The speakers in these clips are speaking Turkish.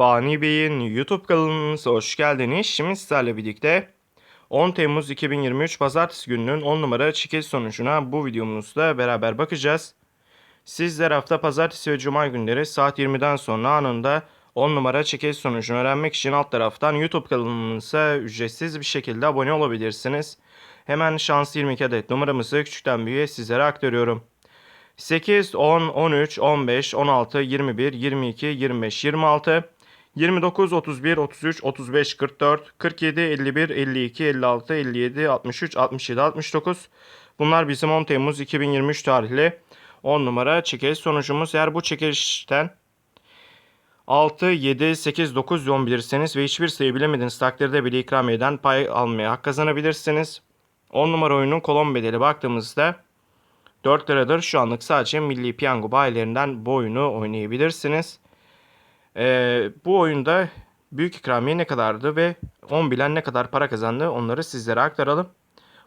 Fani Bey'in YouTube kanalımıza hoş geldiniz. Şimdi sizlerle birlikte 10 Temmuz 2023 Pazartesi gününün 10 numara çekiliş sonucuna bu videomuzda beraber bakacağız. Sizler hafta Pazartesi ve Cuma günleri saat 20'den sonra anında 10 numara çekiliş sonucunu öğrenmek için alt taraftan YouTube kanalımıza ücretsiz bir şekilde abone olabilirsiniz. Hemen şanslı 22 adet numaramızı küçükten büyüğe sizlere aktarıyorum. 8, 10, 13, 15, 16, 21, 22, 25, 26, 29, 31, 33, 35, 44, 47, 51, 52, 56, 57, 63, 67, 69. Bunlar bizim 10 Temmuz 2023 tarihli 10 numara çekiliş sonucumuz. Eğer bu çekilişten 6, 7, 8, 9 yol bilirseniz ve hiçbir sayı bilemediğiniz takdirde bile ikramiyeden pay almaya hak kazanabilirsiniz. 10 numara oyunun kolon bedeli baktığımızda 4 liradır. Şu anlık sadece Milli Piyango bayilerinden bu oyunu oynayabilirsiniz. Ee, bu oyunda büyük ikramiye ne kadardı ve 10 bilen ne kadar para kazandı onları sizlere aktaralım.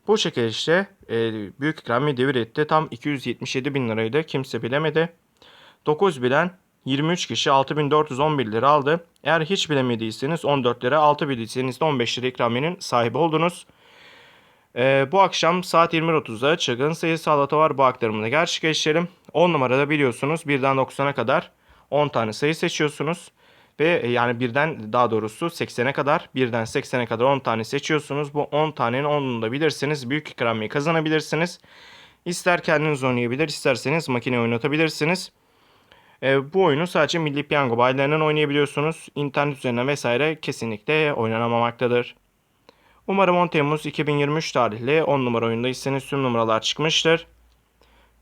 Bu çekilişte e, büyük ikramiye devir etti. Tam 277 bin liraydı. Kimse bilemedi. 9 bilen 23 kişi 6411 lira aldı. Eğer hiç bilemediyseniz 14 lira, 6 bildiyseniz de 15 lira ikramiyenin sahibi oldunuz. Ee, bu akşam saat 20.30'da çılgın sayısı var. Bu aktarımını gerçekleştirelim. 10 numarada biliyorsunuz 1'den 90'a kadar 10 tane sayı seçiyorsunuz. Ve e, yani birden daha doğrusu 80'e kadar birden 80'e kadar 10 tane seçiyorsunuz. Bu 10 tanenin 10'unu da bilirsiniz. Büyük ikramiye kazanabilirsiniz. İster kendiniz oynayabilir isterseniz makine oynatabilirsiniz. Ee, bu oyunu sadece Milli Piyango bayilerinden oynayabiliyorsunuz. İnternet üzerinden vesaire kesinlikle oynanamamaktadır. Umarım 10 Temmuz 2023 tarihli 10 numara oyundaysanız tüm numaralar çıkmıştır.